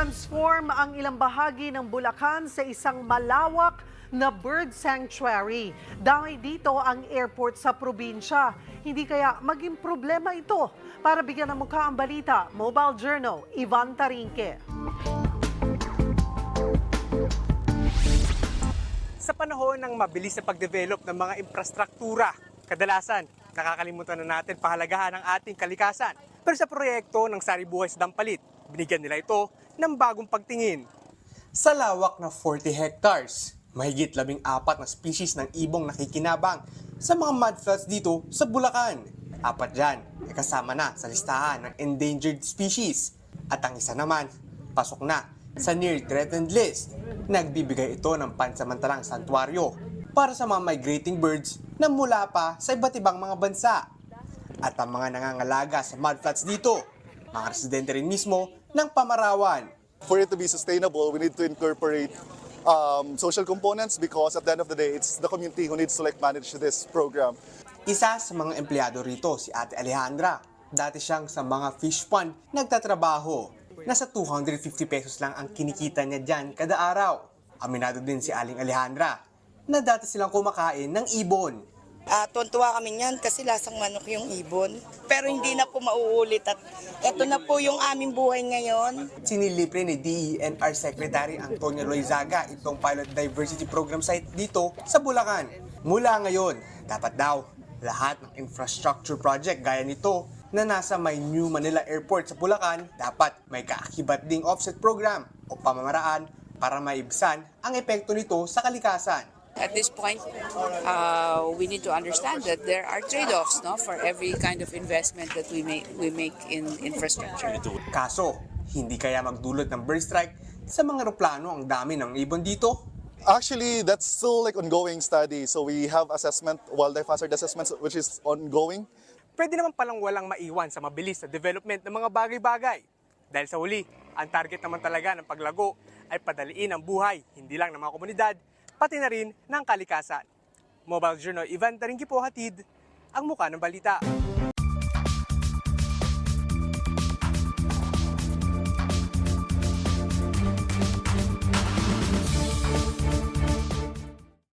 Transform ang ilang bahagi ng Bulacan sa isang malawak na bird sanctuary. Dahil dito ang airport sa probinsya. Hindi kaya maging problema ito. Para bigyan ng mukha ang balita, Mobile Journal, Ivan Tarinque. Sa panahon ng mabilis na pagdevelop ng mga infrastruktura, kadalasan nakakalimutan na natin pahalagahan ng ating kalikasan. Pero sa proyekto ng Saribuhay sa Dampalit, binigyan nila ito ng bagong pagtingin. Sa lawak na 40 hectares, mahigit labing apat na species ng ibong nakikinabang sa mga mudfloods dito sa Bulacan. Apat dyan ay kasama na sa listahan ng endangered species. At ang isa naman, pasok na sa near threatened list. Nagbibigay ito ng pansamantalang santuaryo para sa mga migrating birds na mula pa sa iba't ibang mga bansa. At ang mga nangangalaga sa mudfloods dito, mga residente rin mismo ng pamarawan. For it to be sustainable, we need to incorporate um, social components because at the end of the day, it's the community who needs to like manage this program. Isa sa mga empleyado rito, si Ate Alejandra. Dati siyang sa mga fish pond nagtatrabaho. Nasa 250 pesos lang ang kinikita niya dyan kada araw. Aminado din si Aling Alejandra na dati silang kumakain ng ibon. Ah, tuwan-tuwa kami niyan kasi lasang manok yung ibon. Pero hindi na po mauulit at eto na po yung aming buhay ngayon. Sinilipre ni DENR Secretary Antonio Loizaga itong pilot diversity program site dito sa Bulacan. Mula ngayon, dapat daw lahat ng infrastructure project gaya nito na nasa may New Manila Airport sa Bulacan, dapat may kaakibat ding offset program o pamamaraan para maibsan ang epekto nito sa kalikasan. At this point, uh, we need to understand that there are trade-offs no, for every kind of investment that we make, we make in infrastructure. Kaso, hindi kaya magdulot ng bird strike sa mga eroplano ang dami ng ibon dito? Actually, that's still like ongoing study. So we have assessment, wildlife hazard assessments, which is ongoing. pwede naman palang walang maiwan sa mabilis na development ng mga bagay-bagay. Dahil sa huli, ang target naman talaga ng paglago ay padaliin ang buhay, hindi lang ng mga komunidad, pati na rin ng kalikasan. Mobile Journal, Ivan Taringki po hatid, ang muka ng balita.